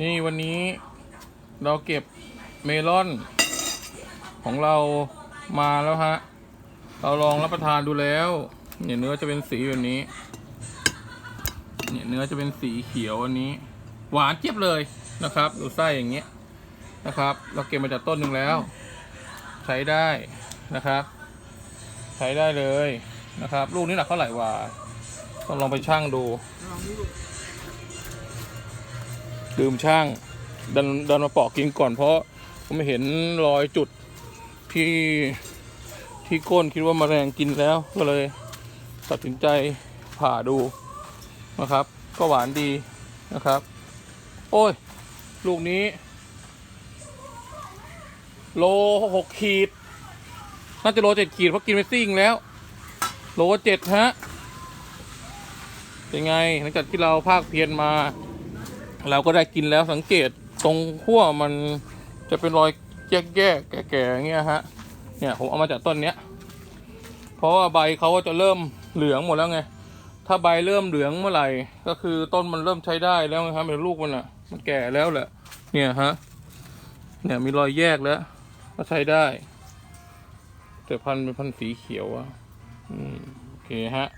นี่วันนี้เราเก็บเมลอน ของเรามาแล้วฮะ เราลองรับประทานดูแล้วเนี่ยเนื้อจะเป็นสีแบบนี้ เนี่ยเนื้อจะเป็นสีเขียวอันนี้ หวานเจี๊ยบเลยนะครับดูไส้อย่างเงี้ยนะครับ เราเก็บมาจากต้นหนึ่งแล้ว ใช้ได้นะครับ ใช้ได้เลยนะครับ ลูกนี้หนักเท่าไหร่วะต้องลองไปชั่งดูลอง ดื่มช่างดันดันมาปอกกินก่อนเพราะผมเห็นรอยจุดที่ที่ก้นคิดว่ามาแมลงกินแล้วก็เลยตัดสินใจผ่าดูนะครับ ก็หวานดีนะครับ โอ้ย ลูกนี้ โลหกขีด น่าจะโลเจ็ดขีดเพราะกินไปซิ่งแล้ว โลเจ็ดฮะ เป็นไงหลังจากที่เราภาคเพียนมา เราก็ได้กินแล้วสังเกตตรงขั้วมันจะเป็นรอยแยกๆแก่ๆอย่างเงี้ยฮะ เนี่ยผมเอามาจากต้นเนี้ย เพราะว่าใบเขาก็จะเริ่มเหลืองหมดแล้วไง ถ้าใบเริ่มเหลืองเมื่อไหร่ ก็คือต้นมันเริ่มใช้ได้แล้วนะครับเป็นลูกมันอะ มันแก่แล้วแหละ เนี่ยฮะ เนี่ยมีรอยแยกแล้ว ก็ใช้ได้ แต่พันเป็นพันสีเขียวอะ อืมโอเคฮะ